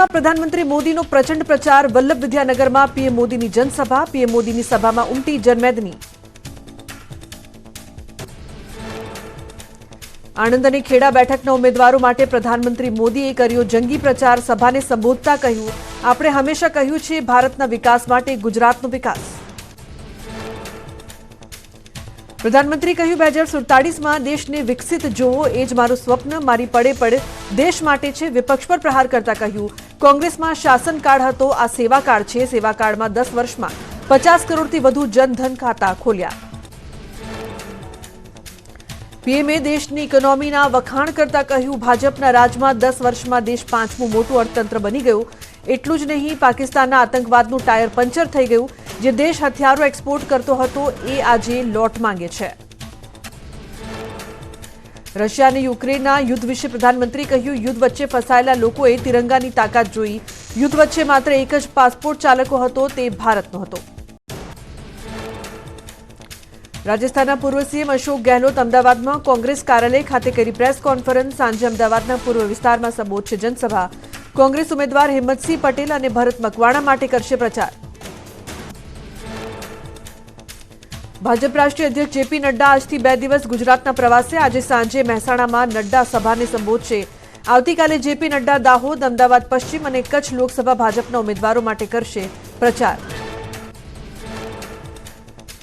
વલસાડમાં પ્રધાનમંત્રી મોદીનો પ્રચંડ પ્રચાર વલ્લભ વિદ્યાનગરમાં, પીએમ મોદીની જનસભા, પીએમ મોદીની સભામાં ઉમટી જનમેદની. આણંદ અને ખેડા બેઠકના ઉમેદવારો માટે પ્રધાનમંત્રી મોદીએ કર્યો જંગી પ્રચાર, સભાને સંબોધતા કહ્યું. આપણે હંમેશા કહ્યું છે, ભારતના વિકાસ માટે ગુજરાતનો વિકાસ. પ્રધાનમંત્રી કહ્યું, બે હજાર સુડતાળીસમાં દેશને વિકસિત જોવો, એ જ મારું સ્વપ્ન, મારી પડે પડે, દેશ માટે છે, વિપક્ષ પર પ્રહાર કરતા કહ્યું. કોંગ્રેસમાં શાસનકાળ હતો, આ સેવાકાળ છે. સેવાકાળમાં દસ વર્ષમાં પચાસ કરોડથી વધુ જનધન ખાતા ખોલ્યા. પીએમએ દેશની ઇકોનોમીના વખાણ કરતા કહ્યું, ભાજપના રાજમાં દસ વર્ષમાં દેશ પાંચમું મોટું અર્થતંત્ર બની ગયું. એટલું જ નહીં, પાકિસ્તાનના આતંકવાદનું ટાયર પંચર થઈ ગયું. જે દેશ હથિયારો એક્સપોર્ટ કરતો હતો, એ આજે લોટ માંગે છે. રશિયા અને યુક્રેનના યુદ્ધ વિશે પ્રધાનમંત્રી કહ્યું, યુદ્ધ વચ્ચે ફસાયેલા લોકોએ તિરંગાની તાકાત જોઈ. યુદ્ધ વચ્ચે માત્ર એક જ પાસપોર્ટ ચાલકો હતો, તે ભારતનો હતો. રાજસ્થાનના પૂર્વ સીએમ અશોક ગહેલોત અમદાવાદમાં કોંગ્રેસ કાર્યાલય ખાતે કરી પ્રેસ કોન્ફરન્સ. સાંજે અમદાવાદના પૂર્વ વિસ્તારમાં સંબોધશે જનસભા. કોંગ્રેસ ઉમેદવાર હિંમતસિંહ પટેલ અને ભરત મકવાણા માટે કરશે પ્રચાર. ભાજપ રાષ્ટ્રીય અધ્યક્ષ જેપી નડ્ડા આજથી બે દિવસ ગુજરાતના પ્રવાસે. આજે સાંજે મહેસાણામાં નડ્ડા સભાને સંબોધશે. આવતીકાલે જેપી નડ્ડા દાહોદ, અમદાવાદ, પશ્ચિમ અને કચ્છ લોકસભા ભાજપના ઉમેદવારો માટે કરશે પ્રચાર.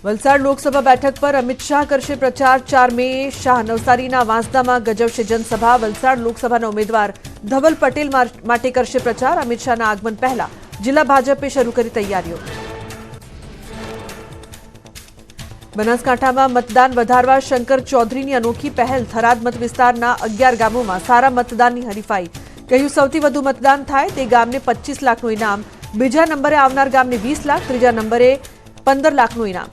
વલસાડ લોકસભા બેઠક પર અમિત શાહ કરશે પ્રચાર. ચાર મે શાહ નવસારીના વાંસદામાં ગજવશે જનસભા. વલસાડ લોકસભાના ઉમેદવાર ધવલ પટેલ માટે કરશે પ્રચાર. અમિત શાહના આગમન પહેલા જિલ્લા ભાજપે શરૂ કરી તૈયારીઓ. બનાસકાંઠામાં મતદાન વધારવા શંકર ચૌધરીની અનોખી પહેલ થરાદ મત વિસ્તારના અગિયાર ગામોમાં સારા મતદાનની હરીફાઈ. કહ્યું, સૌથી વધુ મતદાન થાય તે ગામને પચીસ લાખનું ઇનામ, બીજા નંબરે આવનાર ગામને વીસ લાખ, ત્રીજા નંબરે પંદર લાખનું ઇનામ.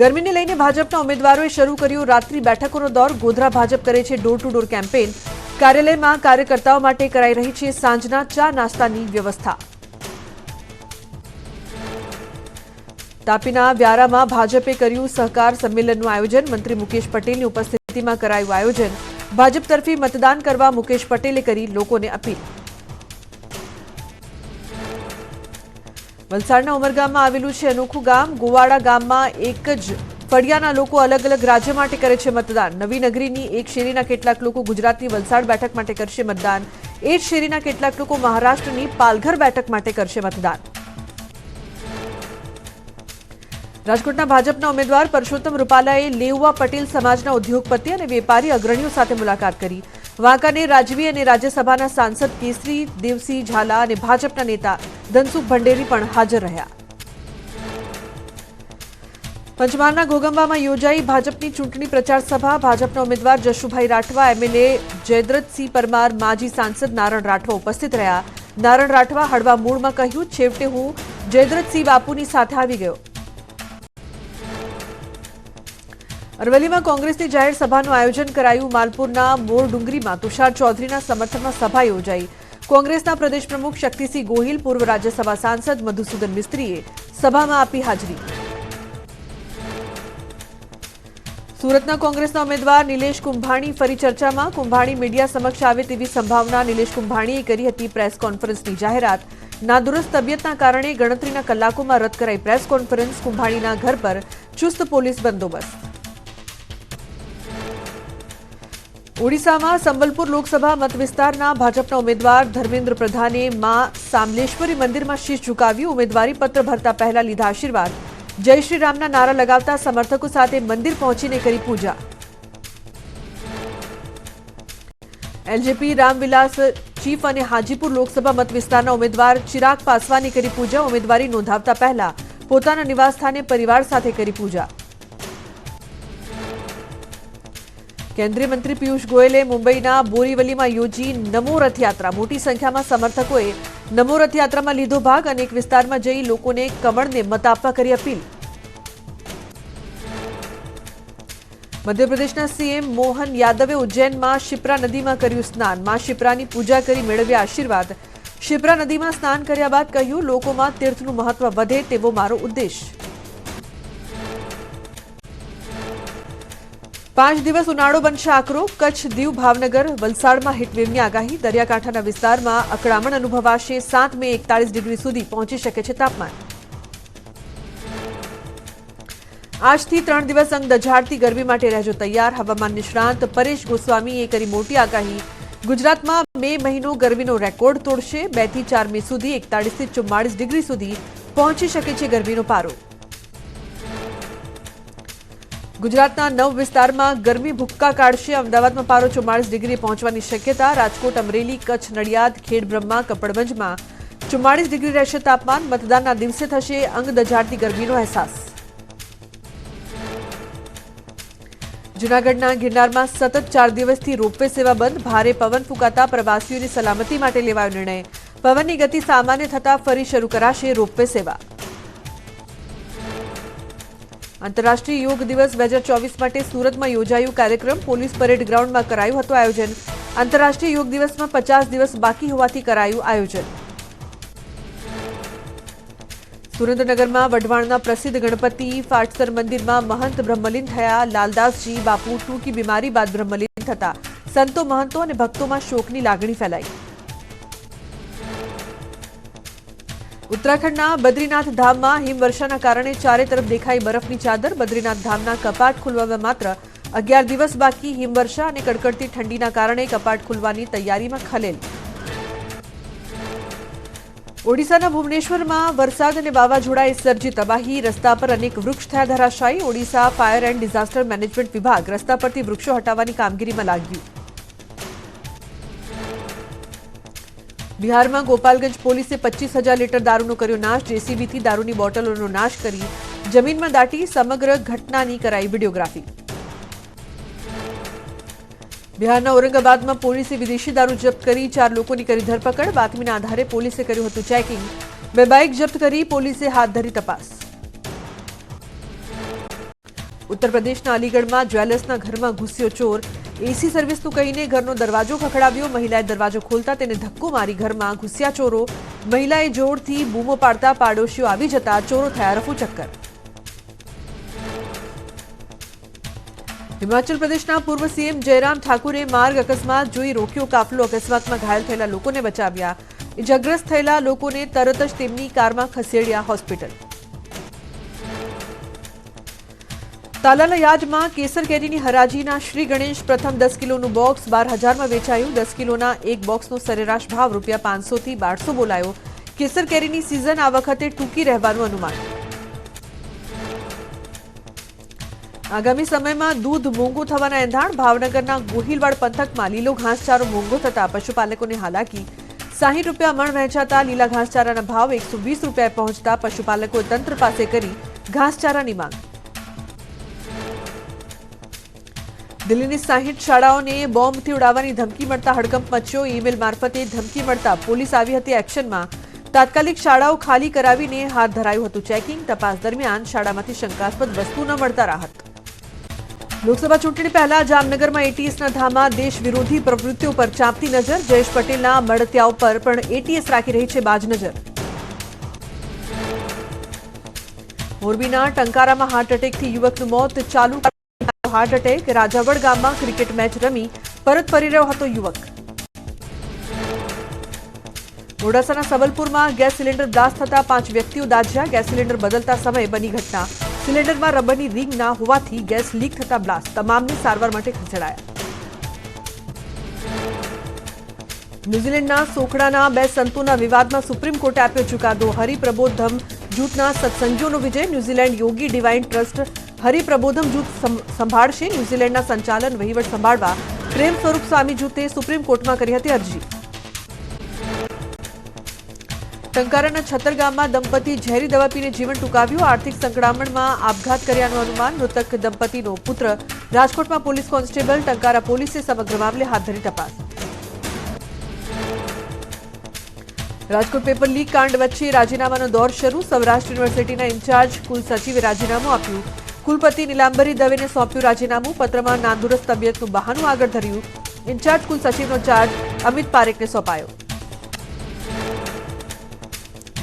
ગરમીને લઈને ભાજપના ઉમેદવારોએ શરૂ કર્યો રાત્રિ બેઠકોનો દોર. ગોધરા ભાજપ કરે છે ડોર ટુ ડોર કેમ્પેન કાર્યાલયમાં કાર્યકર્તાઓ માટે કરાઈ રહી છે સાંજના ચા નાસ્તાની વ્યવસ્થા. તાપીના વ્યારામાં ભાજપે કર્યું સહકાર સંમેલનનું આયોજન. મંત્રી મુકેશ પટેલની ઉપસ્થિતિમાં કરાયું આયોજન. ભાજપ તરફી મતદાન કરવા મુકેશ પટેલે કરી લોકોને અપીલ. વલસાડના ઉમરગામમાં આવેલું છે અનોખું ગામ. ગોવાડા ગામમાં એક જ ફળિયાના લોકો અલગ અલગ રાજ્ય માટે કરે છે મતદાન. નવી નગરીની એક શેરીના કેટલાક લોકો ગુજરાતની વલસાડ બેઠક માટે કરશે મતદાન. એ જ શેરીના કેટલાક લોકો મહારાષ્ટ્રની પાલઘર બેઠક માટે કરશે મતદાન. રાજકોટના ભાજપના ઉમેદવાર પરસોત્તમ રૂપાલાએ લેઉવા પટેલ સમાજના ઉદ્યોગપતિ અને વેપારી અગ્રણીઓ સાથે મુલાકાત કરી. વાંકાને રાજવી અને રાજ્યસભાના સાંસદ કેસરી, દેવસિંહ ઝાલા અને ભાજપના નેતા ધનસુખ ભંડેરી પણ હાજર રહ્યા. પંચમહાલના ઘોગંબામાં યોજાઈ ભાજપની ચૂંટણી પ્રચાર સભા. ભાજપના ઉમેદવાર જશુભાઈ રાઠવા, એમએલએ જયદ્રથસિંહ પરમાર, માજી સાંસદ નારણ રાઠવા ઉપસ્થિત રહ્યા. નારણ રાઠવા હળવા મૂળમાં કહ્યું, છેવટે હું જયદ્રથસિંહ બાપુની સાથે આવી ગયો. અરવલ્લીમાં કોંગ્રેસની જાહેર સભાનું આયોજન કરાયું. માલપુરના મોરડુંગરીમાં તુષાર ચૌધરીના સમર્થનમાં સભા યોજાઈ. કોંગ્રેસના પ્રદેશ પ્રમુખ શક્તિસિંહ ગોહિલ, પૂર્વ રાજ્યસભા સાંસદ મધુસૂદન મિસ્ત્રીએ સભામાં આપી હાજરી. સુરતના કોંગ્રેસના ઉમેદવાર નિલેશ કુંભાણી ફરી ચર્ચામાં. કુંભાણી મીડિયા સમક્ષ આવે તેવી સંભાવના નિલેશ કુંભાણીએ કરી હતી પ્રેસ કોન્ફરન્સની જાહેરાત. નાદુરસ્ત તબિયતના કારણે ગણતરીના કલાકોમાં રદ કરાઈ પ્રેસ કોન્ફરન્સ કુંભાણીના ઘર પર ચુસ્ત પોલીસ બંદોબસ્ત. ઓડિશામાં સંબલપુર લોકસભા મત વિસ્તારના ભાજપના ઉમેદવાર ધર્મેન્દ્ર પ્રધાને મા સામલેશ્વરી મંદિરમાં શીશ ઝુકાવ્યું. ઉમેદવારી પત્ર ભરતા પહેલા લીધા આશીર્વાદ. જય શ્રી રામના નારા લગાવતા સમર્થકો સાથે મંદિર પહોંચીને કરી પૂજા. એલજેપી રામવિલાસ ચીફ અને હાજીપુર લોકસભા મત વિસ્તારના ઉમેદવાર ચિરાગ પાસવાની કરી પૂજા. ઉમેદવારી નોંધાવતા પહેલા પોતાના નિવાસસ્થાને પરિવાર સાથે કરી પૂજા. કેન્દ્રીય મંત્રી પિયુષ ગોયલે મુંબઈના બોરીવલીમાં યોજી નમો રથયાત્રા. મોટી સંખ્યામાં સમર્થકોએ નમો રથયાત્રામાં લીધો ભાગ અનેક વિસ્તારમાં જઈ લોકોને કમળને મત આપવા કરી અપીલ. મધ્યપ્રદેશના સીએમ મોહન યાદવે ઉજ્જૈનમાં શિપ્રા નદીમાં કર્યું સ્નાન. માં શિપ્રાની પૂજા કરી મેળવ્યા આશીર્વાદ. શિપ્રા નદીમાં સ્નાન કર્યા બાદ કહ્યું, લોકોમાં તીર્થનું મહત્વ વધે તેવો મારો ઉદ્દેશ. પાંચ દિવસ ઉનાળો બનશે આકરો. કચ્છ દીવ ભાવનગર, વલસાડમાં હીટવેવની આગાહી. દરિયાકાંઠાના વિસ્તારમાં અકળામણ અનુભવાશે. સાત મે એકતાળીસ ડિગ્રી સુધી પહોંચી શકે છે તાપમાન. આજથી ત્રણ દિવસ અંગ દઝાડતી ગરમી માટે રહેજો તૈયાર. હવામાન નિષ્ણાંત પરેશ ગોસ્વામીએ કરી મોટી આગાહી. ગુજરાતમાં મે મહિનો ગરમીનો રેકોર્ડ તોડશે. બેથી ચાર મે સુધી એકતાળીસથી ચુમ્માળીસ ડિગ્રી સુધી પહોંચી શકે છે ગરમીનો પારો. ગુજરાતના નવ વિસ્તારમાં ગરમી ભૂક્કા કાઢશે. અમદાવાદમાં પારો ચુમ્માળીસ ડિગ્રી પહોંચવાની શક્યતા. રાજકોટ, અમરેલી, કચ્છ, નડિયાદ ખેડબ્રહ્મા કપડવંજમાં ચુમ્માળીસ ડિગ્રી રહેશે તાપમાન. મતદાનના દિવસે થશે અંગ દજાડતી ગરમીનો અહેસાસ. જૂનાગઢના ગિરનારમાં સતત ચાર દિવસથી રોપવે સેવા બંધ. ભારે પવન ફૂંકાતા પ્રવાસીઓની સલામતી માટે લેવાયો નિર્ણય. પવનની ગતિ સામાન્ય થતા ફરી શરૂ કરાશે રોપવે સેવા. આંતરરાષ્ટ્રીય યોગ દિવસ બે ચોવીસ માટે સુરતમાં યોજાયું કાર્યક્રમ. પોલીસ પરેડ ગ્રાઉન્ડમાં કરાયું હતું આયોજન. આંતરરાષ્ટ્રીય યોગ દિવસમાં પચાસ દિવસ બાકી હોવાથી કરાયું આયોજન. સુરેન્દ્રનગરમાં વઢવાણના પ્રસિદ્ધ ગણપતિ ફાટસર મંદિરમાં મહંત બ્રહ્મલીન થયા. લાલદાસજી બાપુ ટૂંકી બીમારી બાદ બ્રહ્મલીન થતા. સંતો મહંતો અને ભક્તોમાં શોકની લાગણી ફેલાઈ. ઉત્તરાખંડના બદ્રીનાથ ધામમાં હિમવર્ષાના કારણે ચારે તરફ દેખાઈ બરફની ચાદર. બદ્રીનાથ ધામના કપાટ ખુલવામાં માત્ર અગિયાર દિવસ બાકી. હિમવર્ષા અને કડકડતી ઠંડીના કારણે કપાટ ખુલવાની તૈયારીમાં ખલેલ. ઓડિશાના ભુવનેશ્વરમાં વરસાદ અને વાવાઝોડાએ સર્જી તબાહી. રસ્તા પર અનેક વૃક્ષ થયા ધરાશાયી. Odisha fire and disaster management વિભાગ રસ્તા પરથી વૃક્ષો હટાવવાની કામગીરીમાં લાગ્યું. બિહારમાં ગોપાલગંજ પોલીસે પચીસ લીટર દારૂનો કર્યો નાશ. જેસીબીથી દારૂની બોટલોનો નાશ કરી જમીનમાં દાટી સમગ્ર ઘટનાની કરાઈ વિડીયોગ્રાફી. બિહારના ઔરંગાબાદમાં પોલીસે વિદેશી દારૂ જપ્ત કરી ચાર લોકોની કરી ધરપકડ. બાતમીના આધારે પોલીસે કર્યું હતું ચેકિંગ. બે બાઇક જપ્ત કરી પોલીસે હાથ ધરી તપાસ. ઉત્તર પ્રદેશના અલીગઢમાં જ્વેલર્સના ઘરમાં ઘૂસ્યો ચોર. એસી સર્વિસનું કહીને ઘરનો દરવાજો ખખડાવ્યો. મહિલાએ દરવાજો ખોલતા તેને ધક્કો મારી ઘરમાં ઘૂસ્યા ચોરો. મહિલાએ જોરથી બૂમો પાડતા પાડોશીઓ આવી જતા ચોરો થયા રફુ ચક્કર. હિમાચલ પ્રદેશના પૂર્વ સીએમ જયરામ ઠાકુરે માર્ગ અકસ્માત જોઈ રોક્યો કાફલો. અકસ્માતમાં ઘાયલ થયેલા લોકોને બચાવ્યા. ઇજાગ્રસ્ત થયેલા લોકોને તરત જ તેમની કારમાં ખસેડ્યા હોસ્પિટલ. તાલાલા યાર્ડમાં કેસર કેરીની હરાજીના શ્રી ગણેશ પ્રથમ દસ કિલોનું બોક્સ બાર હજારમાં વેચાયું. દસ કિલોના એક બોક્સનો સરેરાશ ભાવ રૂપિયા પાંચસોથી બારસો બોલાયો. કેસર કેરીની સિઝન આ વખતે ટૂંકી રહેવાનું અનુમાન. આગામી સમયમાં દૂધ મોંઘું થવાના એંધાણ, ભાવનગરના ગોહિલવાડ પંથકમાં લીલો ઘાસચારો મોંઘો થતા પશુપાલકોને હાલાકી. સાહીઠ રૂપિયા મણ વહેંચાતા લીલા ઘાસચારાના ભાવ એકસો રૂપિયાએ પહોંચતા પશુપાલકોએ તંત્ર પાસે કરી ઘાસચારાની માંગ. દિલ્હીની સાહીઠ શાળાઓને બોમ્બથી ઉડાવવાની ધમકી મળતા હડકંપ મચ્યો. ઈમેલ મારફતે ધમકી મળતા પોલીસ આવી હતી એક્શનમાં. તાત્કાલિક શાળાઓ ખાલી કરાવીને હાથ ધરાયું હતું. ચેકિંગ તપાસ દરમિયાન શાળામાંથી શંકાસ્પદ વસ્તુ ન મળતા રાહત. લોકસભા ચૂંટણી પહેલા જામનગરમાં એટીએસના ધામા દેશ વિરોધી પ્રવૃત્તિઓ પર ચાંપતી નજર. જયેશ પટેલના મળતિયાઓ પર પણ એટીએસ રાખી રહી છે બાજ નજર. મોરબીના ટંકારામાં હાર્ટ એટેકથી યુવકનું મોત. ચાલુ હાર્ટ એટેક રાજાવડ ગામમાં ક્રિકેટ મેચ રમી પરત ફરી રહ્યો હતો યુવક મોડાસાના સબલપુરમાં ગેસ સિલિન્ડર બ્લાસ્ટ થતા પાંચ વ્યક્તિઓ દાઝ્યા ગેસ સિલિન્ડર બદલતા સમયે બની ઘટના સિલિન્ડરમાં રબરની રિંગ ના હોવાથી ગેસ લીક થતા બ્લાસ્ટ તમામને સારવાર માટે ખસેડાયા ન્યૂઝીલેન્ડના સોખડાના બે સંતોના વિવાદમાં સુપ્રીમ કોર્ટે આપ્યો ચુકાદો હરિપ્રબોધમ જૂથના સત્સંગીઓનો વિજય ન્યૂઝીલેન્ડ યોગી ડિવાઇન ટ્રસ્ટ Hariprabodham જૂથ સંભાળશે. ન્યૂઝીલેન્ડના સંચાલન વહીવટ સંભાળવા પ્રેમ સ્વરૂપ સ્વામી જૂથે સુપ્રીમ કોર્ટમાં કરી હતી અરજી. ટંકારાના છતરગામમાં દંપતી ઝેરી દવા પીને જીવન ટૂંકાવ્યું. આર્થિક સંકળામણમાં આપઘાત કર્યાનું અનુમાન. મૃતક દંપતીનો પુત્ર રાજકોટમાં પોલીસ કોન્સ્ટેબલ ટંકારા પોલીસે સમગ્ર મામલે હાથ ધરી તપાસ. રાજકોટ પેપર લીક કાંડ વચ્ચે રાજીનામાનો દોર શરૂ. સૌરાષ્ટ્ર યુનિવર્સિટીના ઇન્ચાર્જ કુલસચિવે રાજીનામું આપ્યું. કુલપતિ નીલાંબરી દવેને સોંપ્યું રાજીનામું. પત્રમાં નાંદુરસ્ત તબિયતનું બહાનું આગળ ધર્યું. ઇન્ચાર્જ કુલ સચિવનો ચાર્જ અમિત પારેખને સોંપાયો.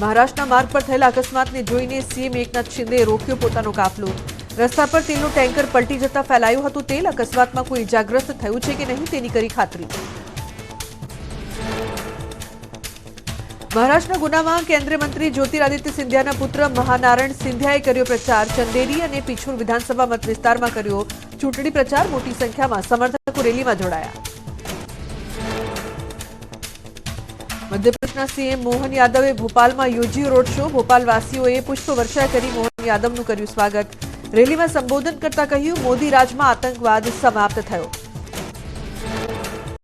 મહારાષ્ટ્રના માર્ગ પર થયેલા અકસ્માતને જોઈને સીએમ એકનાથ શિંદેએ રોક્યો પોતાનો કાફલો. રસ્તા પર તેલનું ટેન્કર પલટી જતા ફેલાયું હતું તેલ. અકસ્માતમાં કોઈ ઇજાગ્રસ્ત થયું છે કે નહીં તેની કરી ખાતરી. મહારાષ્ટ્રના ગુનામાં કેન્દ્રીય મંત્રી જ્યોતિરાદિત્ય સિંધિયાના પુત્ર મહાનારાયણ સિંધિયાએ કર્યો પ્રચાર. ચંદેરી અને પીછોર વિધાનસભા મત વિસ્તારમાં કર્યો ચૂંટણી પ્રચાર. મોટી સંખ્યામાં સમર્થકો રેલીમાં જોડાયા. મધ્યપ્રદેશના સીએમ મોહન યાદવે ભોપાલમાં યોજ્યો રોડ શો. ભોપાલવાસીઓએ પુષ્પવર્ષા કરી મોહન યાદવનું કર્યું સ્વાગત. રેલીમાં સંબોધન કરતા કહ્યું, મોદી રાજમાં આતંકવાદ સમાપ્ત થયો.